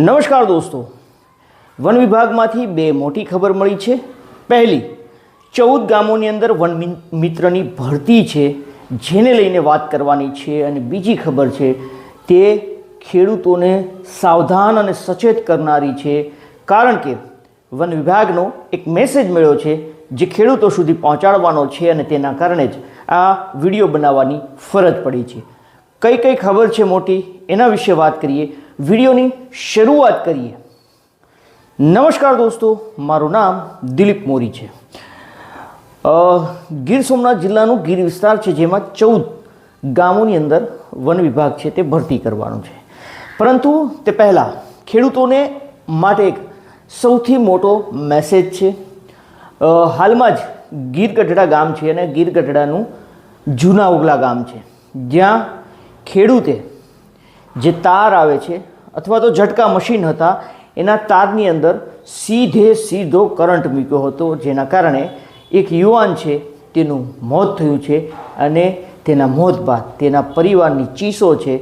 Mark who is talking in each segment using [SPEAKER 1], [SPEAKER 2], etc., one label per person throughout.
[SPEAKER 1] નમસ્કાર દોસ્તો. વન વિભાગમાંથી બે મોટી ખબર મળી છે. પહેલી, ચૌદ ગામોની અંદર વન મિત્રની ભરતી છે, જેને લઈને વાત કરવાની છે અને બીજી ખબર છે તે ખેડૂતોને સાવધાન અને સચેત કરનારી છે. કારણ કે વન વિભાગનો એક મેસેજ મળ્યો છે જે ખેડૂતો સુધી પહોંચાડવાનો છે અને તેના કારણે જ આ વીડિયો બનાવવાની ફરજ પડી છે. કઈ કઈ ખબર છે મોટી? એના વિશે વાત કરીએ. વિડીયોની શરૂઆત કરીએ. નમસ્કાર દોસ્તો, મારું નામ દિલીપ મોરી છે. ગીર સોમનાથ જિલ્લાનું ગીર વિસ્તાર છે, જેમાં ચૌદ ગામોની અંદર વન વિભાગ છે, તે ભરતી કરવાનું છે. પરંતુ તે પહેલાં ખેડૂતોને માટે એક સૌથી મોટો મેસેજ છે. હાલમાં જ ગીર ગઢડા ગામ છે અને ગીર ગઢડાનું જૂના ઉગલા ગામ છે. જ્યાં ખેડૂતે જે તાર આવે છે અથવા તો ઝટકા મશીન હતા, એના તારની અંદર સીધે સીધો કરંટ મૂક્યો હતો, જેના કારણે એક યુવાન છે, તેનું મોત થયું છે અને તેના મોત બાદ તેના પરિવારની ચીસો છે,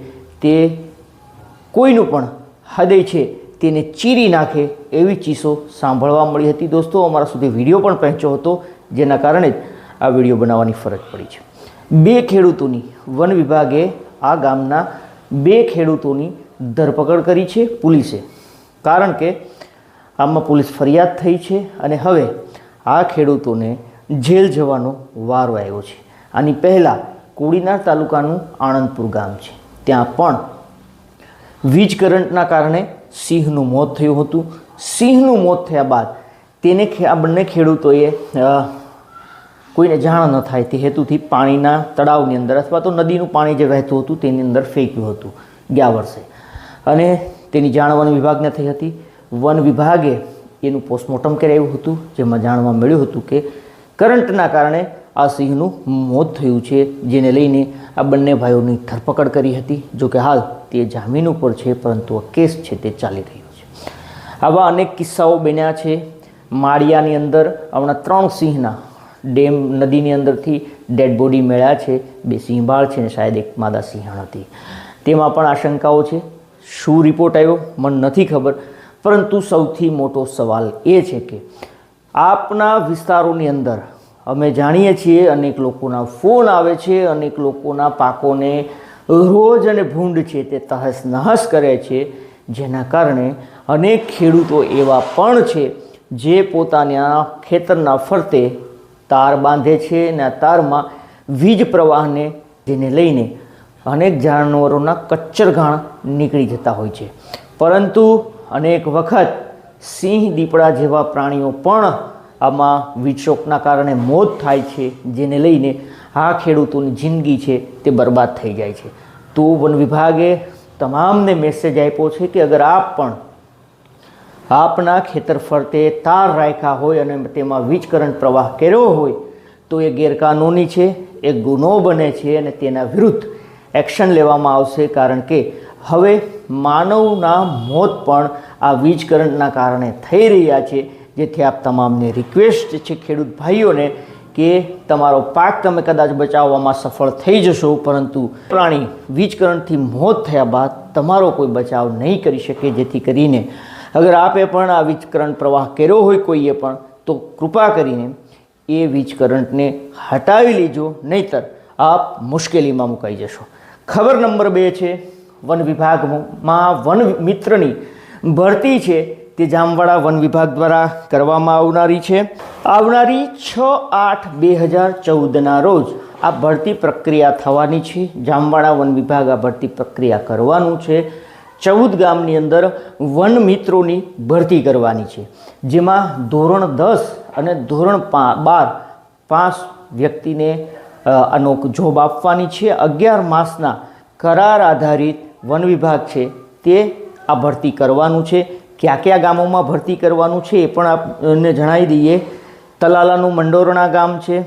[SPEAKER 1] તે કોઈનું પણ હૃદય છે, તેને ચીરી નાખે એવી ચીસો સાંભળવા મળી હતી. દોસ્તો, અમારા સુધી વીડિયો પણ પહોંચ્યો હતો, જેના કારણે જ આ વીડિયો બનાવવાની ફરજ પડી છે. બે ખેડૂતોની વન વિભાગે આ ગામના બે ખેડૂતોની ધરપકડ કરી છે પોલીસે. કારણ કે આમાં પોલીસ ફરિયાદ થઈ છે અને હવે આ ખેડૂતોને જેલ જવાનો વારો આવ્યો છે. આની પહેલાં કોડીનાર તાલુકાનું આણંદપુર ગામ છે. ત્યાં પણ વીજ કરંટના કારણે સિંહનું મોત થયું હતું. સિંહનું મોત થયા બાદ તેને આ બંને ખેડૂતોએ કોઈને જાણ ન થાય તે હેતુથી પાણીના તળાવની અંદર અથવા તો નદીનું પાણી જે વહેતું હતું તેની અંદર ફેંક્યું હતું. ગયા વર્ષે. અને તેની જાણ વન વિભાગને થઈ હતી. વન વિભાગે એનું પોસ્ટમોર્ટમ કરાવ્યું હતું, જેમાં જાણવા મળ્યું હતું કે કરંટના કારણે આ સિંહનું મોત થયું છે, જેને લઈને આ બંને ભાઈઓની ધરપકડ કરી હતી. જો કે હાલ તે જામીન ઉપર છે, પરંતુ આ કેસ છે તે ચાલી રહ્યો છે. આવા અનેક કિસ્સાઓ બન્યા છે. માળિયાની અંદર હમણાં ત્રણ સિંહના ડેમ નદીની અંદરથી ડેડ બોડી મળ્યા છે. બે સિંહબાળ છે ને શાયદ એક માદા સિંહણ હતી. તેમાં પણ આશંકાઓ છે. શું રિપોર્ટ આવ્યો? મને નથી ખબર. પરંતુ સૌથી મોટો સવાલ એ છે કે આપના વિસ્તારોની અંદર અમે જાણીએ છીએ અનેક લોકોના ફોન આવે છે, અનેક લોકોના પાકોને રોજ અને ભૂંડ છે તે તહસ નહસ કરે છે, જેના કારણે અનેક ખેડૂતો એવા પણ છે જે પોતાના ખેતરના ફરતે તાર બાંધે છે અને આ તારમાં વીજ પ્રવાહને જેને લઈને અનેક જાનવરોના કચ્છરઘાણ નીકળી જતા હોય છે. પરંતુ અનેક વખત સિંહ દીપડા જેવા પ્રાણીઓ પણ આમાં વીજશોકના કારણે મોત થાય છે, જેને લઈને આ ખેડૂતોની જિંદગી છે તે બરબાદ થઈ જાય છે. તો વન વિભાગે તમામને મેસેજ આપ્યો છે કે અગર આપ પણ આપના ખેતર ફરતે તાર રાખ્યા હોય અને તેમાં વીજ કરંટ પ્રવાહ કર્યો હોય, તો એ ગેરકાનૂની છે, એ ગુનો બને છે અને તેના વિરુદ્ધ એક્શન લેવામાં આવશે કારણ કે હવે માનવના મોત પણ આ વીજ કરંટના કારણે થઈ રહ્યા છે. જેથી આપ તમામને રિક્વેસ્ટ છે ખેડૂત ભાઈઓને કે તમારો પાક તમે કદાચ બચાવવામાં સફળ થઈ જશો, પરંતુ પ્રાણી વીજ કરંટથી મોત થયા બાદ તમારો કોઈ બચાવ નહીં કરી શકે. જેથી કરીને અગર આપે પણ આ વીજ કરંટ પ્રવાહ કર્યો હોય કોઈએ પણ, તો કૃપા કરીને એ વીજ કરંટને હટાવી લેજો, નહીતર આપ મુશ્કેલીમાં મુકાઈ જશો. ખબર નંબર બે છે, વન વિભાગમાં વન મિત્રની ભરતી છે, તે જામવાડા વન વિભાગ દ્વારા કરવામાં આવનારી છે. આવનારી છ આઠ બે હજાર ચૌદના રોજ આ ભરતી પ્રક્રિયા થવાની છે. જામવાડા વન વિભાગ આ ભરતી પ્રક્રિયા કરવાનું છે. ચૌદ ગામની અંદર વન મિત્રોની ભરતી કરવાની છે. જેમાં ધોરણ દસ અને ધોરણ પા બાર પાંચ વ્યક્તિને આનો જોબ આપવાની છે. અગિયાર માસના કરાર આધારિત વન વિભાગ છે તે આ ભરતી કરવાનું છે. કયા કયા ગામોમાં ભરતી કરવાનું છે એ પણ આપને જણાવી દઈએ. તલાલાનું મંડોરણા ગામ છે,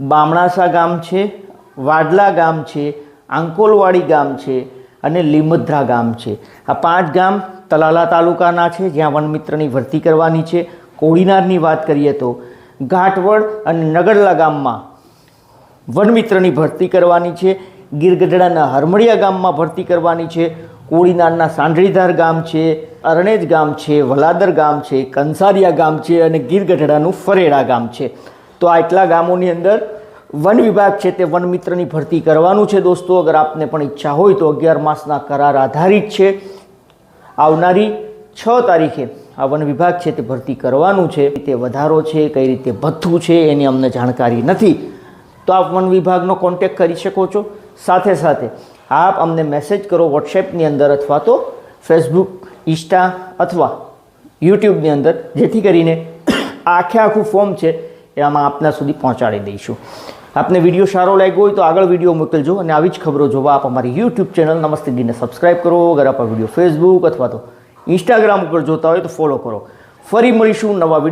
[SPEAKER 1] બામણાસા ગામ છે, વાડલા ગામ છે, આંકોલવાડી ગામ છે અને લીમદ્રા ગામ છે. આ પાંચ ગામ તલાલા તાલુકાના છે, જ્યાં વનમિત્રની ભરતી કરવાની છે. કોડીનારની વાત કરીએ તો, ઘાટવડ અને નગડલા ગામમાં વનમિત્રની ભરતી કરવાની છે. ગીર ગઢડાના હરમડિયા ગામમાં ભરતી કરવાની છે. કોળીનારના સાંઢળીધાર ગામ છે. અરણેજ ગામ છે. વલાદર ગામ છે. કંસારિયા ગામ છે અને ગીર ગઢડાનું ફરેડા ગામ છે. તો આ એટલા ગામોની અંદર વન વિભાગ છે તે વન મિત્રની ભરતી કરવાનું છે દોસ્તો. અગર આપને પણ ઈચ્છા હોય તો અગિયાર માસના કરાર આધારિત છે. આવનારી છ તારીખે આ વન વિભાગ છે તે ભરતી કરવાનું છે. તે વધારો છે, કઈ રીતે ભથ્થું છે, એની અમને જાણકારી નથી. તો આપ વન વિભાગનો કોન્ટેક કરી શકો છો. સાથે સાથે આપ અમને મેસેજ કરો વોટ્સએપની અંદર અથવા તો ફેસબુક ઇન્સ્ટા અથવા યુટ્યુબની અંદર. જેથી કરીને આખે આખું ફોર્મ છે એ આમાં આપના સુધી પહોંચાડી દઈશું. આપને વીડિયો સારો લાગ્યો હોય તો આગળ વીડિયો મોકલજો અને આવી જ ખબરો જોવા આપ અમારી યુટ્યુબ ચેનલ નમસ્તે ગીને સબસ્ક્રાઈબ કરો. અગર આપ વીડિયો ફેસબુક અથવા તો ઇન્સ્ટાગ્રામ ઉપર જોતા હોય તો ફોલો કરો. ફરી મળીશું નવા વીડિયો